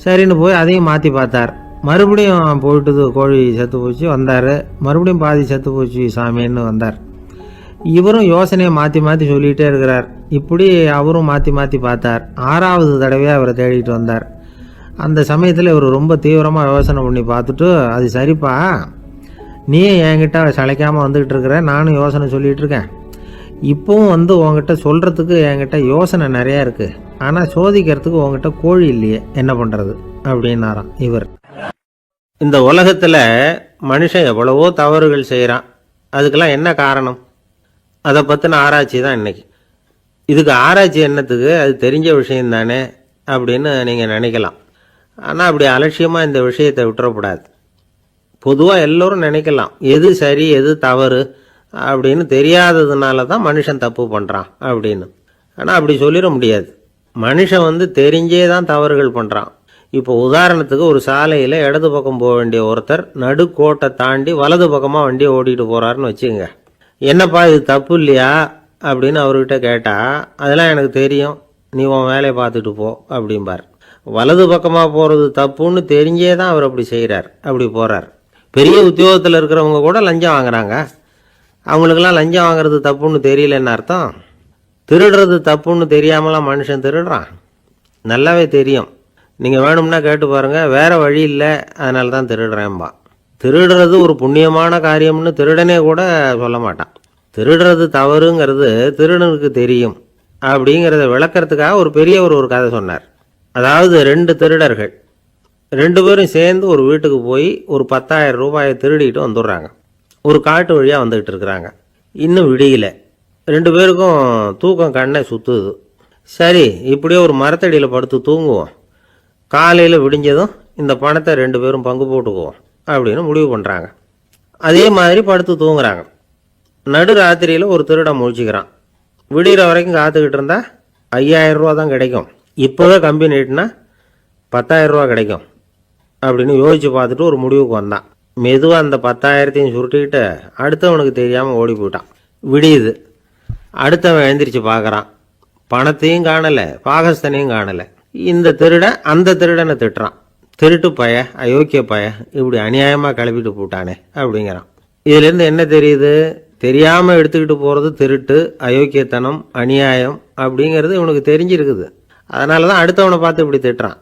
சரின்னு போய் அதையும் மாற்றி பார்த்தார். மறுபடியும் போயிட்டு கோழி செத்து போச்சு வந்தார். மறுபடியும் பாதி செத்து போச்சு சாமின்னு வந்தார். இவரும் யோசனையை மாற்றி மாற்றி சொல்லிகிட்டே இருக்கிறார். இப்படி அவரும் மாற்றி மாற்றி பார்த்தார். ஆறாவது தடவையாக அவரை தேடிட்டு வந்தார். அந்த சமயத்தில் இவர் ரொம்ப தீவிரமாக யோசனை பண்ணி பார்த்துட்டு அது சரிப்பா. நீ என்கிட்ட சளைக்காமல் வந்துக்கிட்டு இருக்கிற நானும் யோசனை சொல்லிகிட்டு இருக்கேன். இப்போவும் வந்து உங்ககிட்ட சொல்கிறதுக்கு என்கிட்ட யோசனை நிறையா இருக்குது ஆனால் சோதிக்கிறதுக்கு உங்ககிட்ட கோழி இல்லையே. என்ன பண்ணுறது அப்படின்னாராம் இவர். இந்த உலகத்தில் மனுஷன் எவ்வளவோ தவறுகள் செய்கிறான் அதுக்கெல்லாம் என்ன காரணம்? அதை பற்றின ஆராய்ச்சி தான் இன்றைக்கி இதுக்கு ஆராய்ச்சி என்னத்துக்கு? அது தெரிஞ்ச விஷயம் தானே அப்படின்னு நீங்கள் நினைக்கலாம். ஆனால் அப்படி அலட்சியமாக இந்த விஷயத்தை விட்டுறக்கூடாது. பொதுவாக எல்லோரும் நினைக்கலாம். எது சரி எது தவறு அப்படின்னு தெரியாததுனால தான் மனுஷன் தப்பு பண்ணுறான் அப்படின்னு. ஆனால் அப்படி சொல்லிட முடியாது. மனுஷன் வந்து தெரிஞ்சே தான் தவறுகள் பண்ணுறான் இப்போ உதாரணத்துக்கு ஒரு சாலையில் இடது பக்கம் போக வேண்டிய ஒருத்தர் நடுக்கோட்டை தாண்டி வலது பக்கமாக வண்டியை ஓட்டிகிட்டு போகிறாருன்னு வச்சுங்க என்னப்பா இது தப்பு இல்லையா? அப்படின்னு அவர்கிட்ட கேட்டால் அதெல்லாம் எனக்கு தெரியும். நீ உன் வேலையை பார்த்துட்டு போ அப்படிம்பார். வலது பக்கமாக போகிறது தப்புன்னு தெரிஞ்சே தான் அவர் அப்படி செய்கிறார் அப்படி போகிறார் பெரிய உத்தியோகத்தில் இருக்கிறவங்க கூட லஞ்சம் வாங்குறாங்க. அவங்களுக்கெல்லாம் லஞ்சம் வாங்குறது தப்புன்னு தெரியலன்னு அர்த்தம். திருடுறது தப்புன்னு தெரியாமலாம் மனுஷன் திருடுறான். நல்லாவே தெரியும். நீங்கள் வேணும்னா கேட்டு பாருங்கள் வேறு வழி இல்லை. அதனால தான் திருடுறேன்பா. திருடுறது ஒரு புண்ணியமான காரியம்னு திருடனே கூட சொல்ல மாட்டான். திருடுறது தவறுங்கிறது திருடனுக்கு தெரியும். அப்படிங்கிறத விளக்கிறதுக்காக ஒரு பெரியவர் ஒரு கதை சொன்னார். அதாவது ரெண்டு திருடர்கள். ரெண்டு பேரும் சேர்ந்து ஒரு வீட்டுக்கு போய் ஒரு பத்தாயிரம் ரூபாயை திருடிட்டு வந்துடுறாங்க. ஒரு காட்டு வழியாக வந்துக்கிட்டு இருக்கிறாங்க. இன்னும் விடியல. ரெண்டு பேருக்கும் தூக்கம் கண்ணை சுற்றுது சரி இப்படியே ஒரு மரத்தடியில் படுத்து தூங்குவோம். காலையில் விடிஞ்சதும் இந்த பணத்தை ரெண்டு பேரும் பங்கு போட்டுக்குவோம் அப்படின்னு முடிவு பண்ணுறாங்க அதே மாதிரி படுத்து தூங்குறாங்க. நடு ராத்திரியில் ஒரு திருடம் முழிச்சுக்கிறான். விடிகிற வரைக்கும் காத்துக்கிட்டு இருந்தால் ஐயாயிரம் ரூபா தான் கிடைக்கும். இப்போவே கம்பி நீட்டினா பத்தாயிரம் ரூபா கிடைக்கும் அப்படின்னு யோசித்து பார்த்துட்டு ஒரு முடிவுக்கு வந்தான். மெதுவாக அந்த பத்தாயிரத்தையும் சுருட்டிக்கிட்டு அடுத்தவனுக்கு தெரியாமல் ஓடி போயிட்டான். விடியுது. அடுத்தவன் எழுந்திரிச்சு பார்க்குறான். பணத்தையும் காணலை பாகஸ்தனையும் காணலை. இந்த திருடன் அந்த திருடனை திட்டுறான். திருட்டு பய அயோக்கிய பய இப்படி அநியாயமாக கிளப்பிட்டு போட்டானே அப்படிங்கிறான். இதுலேருந்து என்ன தெரியுது? தெரியாமல் எடுத்துக்கிட்டு போகிறது திருட்டு அயோக்கியத்தனம் அநியாயம் அப்படிங்கிறது இவனுக்கு தெரிஞ்சிருக்குது. அதனால தான் அடுத்தவனை பார்த்து இப்படி திட்டுறான்.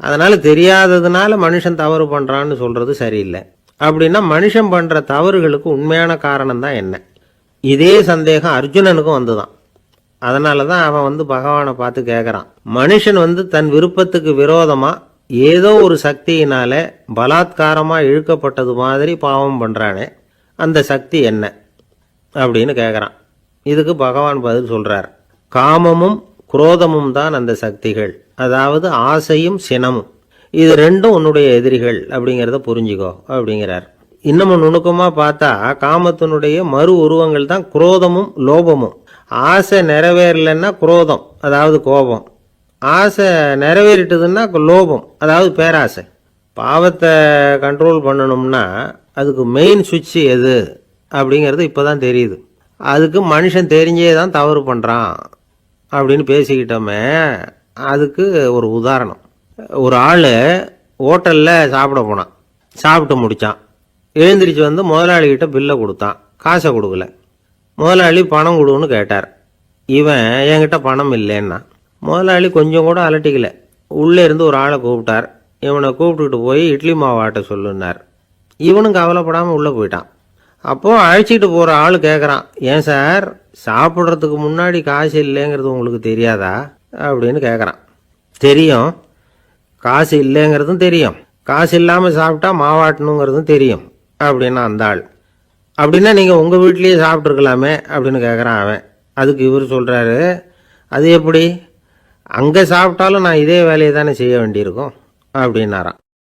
அதனால் தெரியாததுனால மனுஷன் தவறு பண்ணுறான்னு சொல்கிறது சரியில்லை. அப்படின்னா மனுஷன் பண்ணுற தவறுகளுக்கு உண்மையான காரணம் தான் என்ன? இதே சந்தேகம் அர்ஜுனனுக்கும் வந்துதான். அதனால தான் அவன் வந்து பகவானை பார்த்து கேட்குறான் மனுஷன் வந்து தன் விருப்பத்துக்கு விரோதமாக ஏதோ ஒரு சக்தியினால பலாத்காரமாக இழுக்கப்பட்டது மாதிரி பாவம் பண்ணுறானே அந்த சக்தி என்ன? அப்படின்னு கேட்குறான் இதுக்கு பகவான் பதில் சொல்கிறார் காமமும் குரோதமும் தான் அந்த சக்திகள். அதாவது ஆசையும் சினமும். இது ரெண்டும் உன்னுடைய எதிரிகள் அப்படிங்கிறத புரிஞ்சுக்கோ அப்படிங்கிறார். இன்னமும் நுணுக்கமாக பார்த்தா காமத்தினுடைய மறு உருவங்கள் தான் குரோதமும் லோபமும். ஆசை நிறைவேறலைன்னா குரோதம் அதாவது கோபம். ஆசை நிறைவேறிட்டதுன்னா லோபம் அதாவது பேராசை. பாவத்தை கண்ட்ரோல் பண்ணணும்னா அதுக்கு மெயின் சுவிட்ச் எது அப்படிங்கிறது இப்போ தான் தெரியுது. அதுக்கு மனுஷன் தெரிஞ்சே தான் தவறு பண்ணுறான் அப்படின்னு பேசிக்கிட்டோமே அதுக்கு ஒரு உதாரணம். ஒரு ஆள் ஹோட்டலில் சாப்பிட போனான். சாப்பிட்டு முடித்தான் எழுந்திரிச்சு வந்து முதலாளிகிட்ட பில்லை கொடுத்தான். காசை கொடுக்கல. முதலாளி பணம் கொடுன்னு கேட்டார். இவன் என்கிட்ட பணம் இல்லைன்னா. முதலாளி கொஞ்சம் கூட அலட்டிக்கல. உள்ளே இருந்து ஒரு ஆளை கூப்பிட்டார். இவனை கூப்பிட்டுக்கிட்டு போய் இட்லி மாவாட்ட சொல்லுனார் சொல்லுன்னார். இவனும் கவலைப்படாமல் உள்ளே போயிட்டான். அப்போது அழைச்சிட்டு போகிற ஆள் கேட்குறான் ஏன் சார் சாப்பிட்றதுக்கு முன்னாடி காசு இல்லைங்கிறது உங்களுக்கு தெரியாதா? அப்படின்னு கேட்குறான் தெரியும். காசு இல்லைங்கிறதும் தெரியும். காசு இல்லாமல் சாப்பிட்டா மாவாட்டணுங்கிறதும் தெரியும். அப்படின்னா அந்த ஆள். அப்படின்னா நீங்கள் உங்கள் வீட்லேயே சாப்பிட்ருக்கலாமே அப்படின்னு கேட்குறான் அவன். அதுக்கு இவர் சொல்கிறாரு அது எப்படி? அங்கே சாப்பிட்டாலும் நான் இதே வேலையை தானே செய்ய வேண்டியிருக்கும் அப்படின்னாரான்